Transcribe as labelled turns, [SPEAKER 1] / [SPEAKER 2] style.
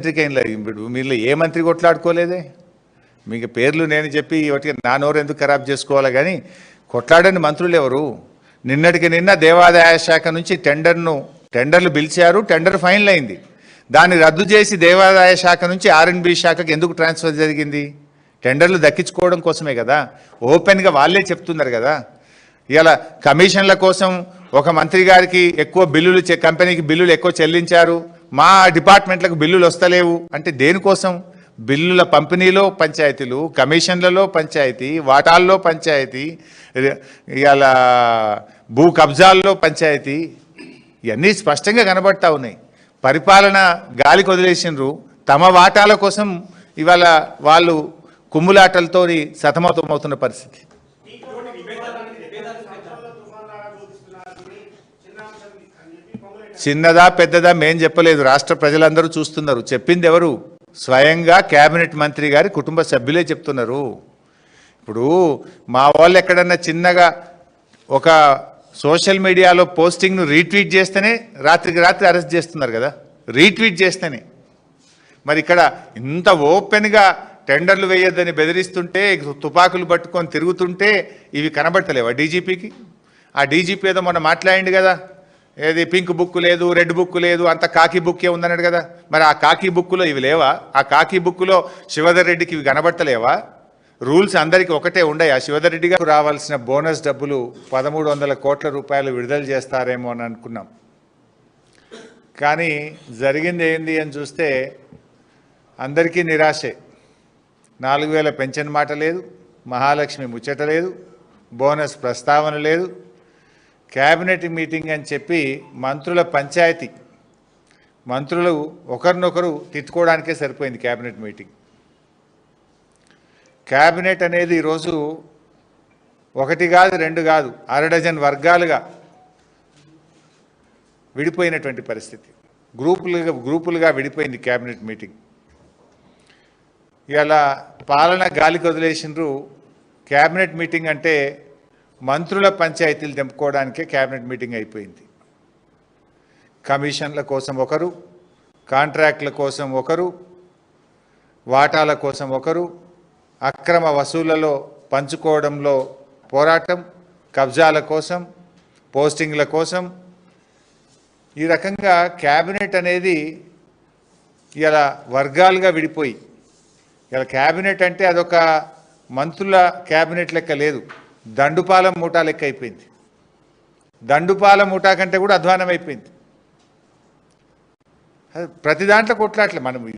[SPEAKER 1] మంత్రికైనా ఇప్పుడు మీరు ఏ మంత్రి కొట్లాడుకోలేదే? మీకు పేర్లు నేను చెప్పి వాటికి నా నోరు ఎందుకు ఖరాబ్ చేసుకోవాలి కానీ కొట్లాడని మంత్రులు ఎవరు? నిన్నటికి నిన్న దేవాదాయ శాఖ నుంచి టెండర్ను టెండర్లు పిలిచారు టెండర్ ఫైనల్ అయింది. దాన్ని రద్దు చేసి దేవాదాయ శాఖ నుంచి ఆర్ఎన్బి శాఖకి ఎందుకు ట్రాన్స్ఫర్ జరిగింది? టెండర్లు దక్కించుకోవడం కోసమే కదా? ఓపెన్గా వాళ్ళే చెప్తున్నారు కదా? ఇలా కమిషన్ల కోసం ఒక మంత్రి గారికి ఎక్కువ బిల్లులు చె- కంపెనీకి బిల్లులు ఎక్కువ చెల్లించారు. మా డిపార్ట్మెంట్లకు బిల్లులు వస్తలేవు. అంటే దేనికోసం? బిల్లుల పంపిణీలో పంచాయతీలు కమిషన్లలో పంచాయతీ వాటాల్లో పంచాయతీ ఇలా భూ కబ్జాల్లో పంచాయతీ ఇవన్నీ స్పష్టంగా కనబడతా ఉన్నాయి. పరిపాలన గాలి కొదిలేసినరు తమ వాటాల కోసం ఇవాళ వాళ్ళు కుమ్ములాటలతో సతమతమవుతున్న పరిస్థితి. చిన్నదా పెద్దదా మేం చెప్పలేదు. రాష్ట్ర ప్రజలందరూ చూస్తున్నారు. చెప్పింది ఎవరు? స్వయంగా కేబినెట్ మంత్రి గారి కుటుంబ సభ్యులే చెప్తున్నారు. ఇప్పుడు మా వాళ్ళు ఎక్కడన్నా చిన్నగా ఒక సోషల్ మీడియాలో పోస్టింగ్ను రీట్వీట్ చేస్తేనే రాత్రికి రాత్రి అరెస్ట్ చేస్తున్నారు కదా. రీట్వీట్ చేస్తేనే. మరి ఇక్కడ ఇంత ఓపెన్గా టెండర్లు వేయొద్దని బెదిరిస్తుంటే తుపాకులు పట్టుకొని తిరుగుతుంటే ఇవి కనబడతలేవా డీజీపీకి? ఆ డీజీపీ ఏదో మొన్న మాట్లాడింది కదా. ఏది పింక్ బుక్ లేదు రెడ్ బుక్ లేదు అంత కాకి బుక్కే ఉందన్నాడు కదా. మరి ఆ కాకి బుక్లో ఇవి లేవా? ఆ కాకి బుక్లో శివధర్ రెడ్డికి ఇవి కనబడతలేవా? రూల్స్ అందరికీ ఒకటే ఉండయా? శివధర్ రెడ్డి గారు రావాల్సిన బోనస్ డబ్బులు పదమూడు వందల కోట్ల రూపాయలు విడుదల చేస్తారేమో అని అనుకున్నాం. కానీ జరిగింది ఏంది అని చూస్తే అందరికీ నిరాశే. నాలుగు వేల పెన్షన్ మాట లేదు మహాలక్ష్మి ముచ్చట లేదు బోనస్ ప్రస్తావన లేదు క్యాబినెట్ మీటింగ్ అని చెప్పి మంత్రుల పంచాయతీ. మంత్రులు ఒకరినొకరు తిట్టుకోవడానికే సరిపోయింది క్యాబినెట్ మీటింగ్. క్యాబినెట్ అనేది ఈరోజు ఒకటి కాదు రెండు కాదు అర డజన్ వర్గాలుగా విడిపోయినటువంటి పరిస్థితి. గ్రూపులుగా గ్రూపులుగా విడిపోయింది క్యాబినెట్ మీటింగ్. ఇలా పాలన గాలికి వదిలేసినారు క్యాబినెట్ మీటింగ్ అంటే మంత్రుల పంచాయతీలు తెంపుకోవడానికే క్యాబినెట్ మీటింగ్ అయిపోయింది. కమిషన్ల కోసం ఒకరు కాంట్రాక్ట్ల కోసం ఒకరు వాటాల కోసం ఒకరు అక్రమ వసూళ్ళలో పంచుకోవడంలో పోరాటం కబ్జాల కోసం పోస్టింగ్ల కోసం. ఈ రకంగా క్యాబినెట్ అనేది ఇలా వర్గాలుగా విడిపోయి ఇలా క్యాబినెట్ అంటే అదొక మంత్రుల క్యాబినెట్ లెక్క లేదు. దండుపాలెం మూటా లెక్క అయిపోయింది. దండుపాలెం మూటా కంటే కూడా అధ్వానం అయిపోయింది ప్రతి దాంట్లో కొట్లాట్లే మనం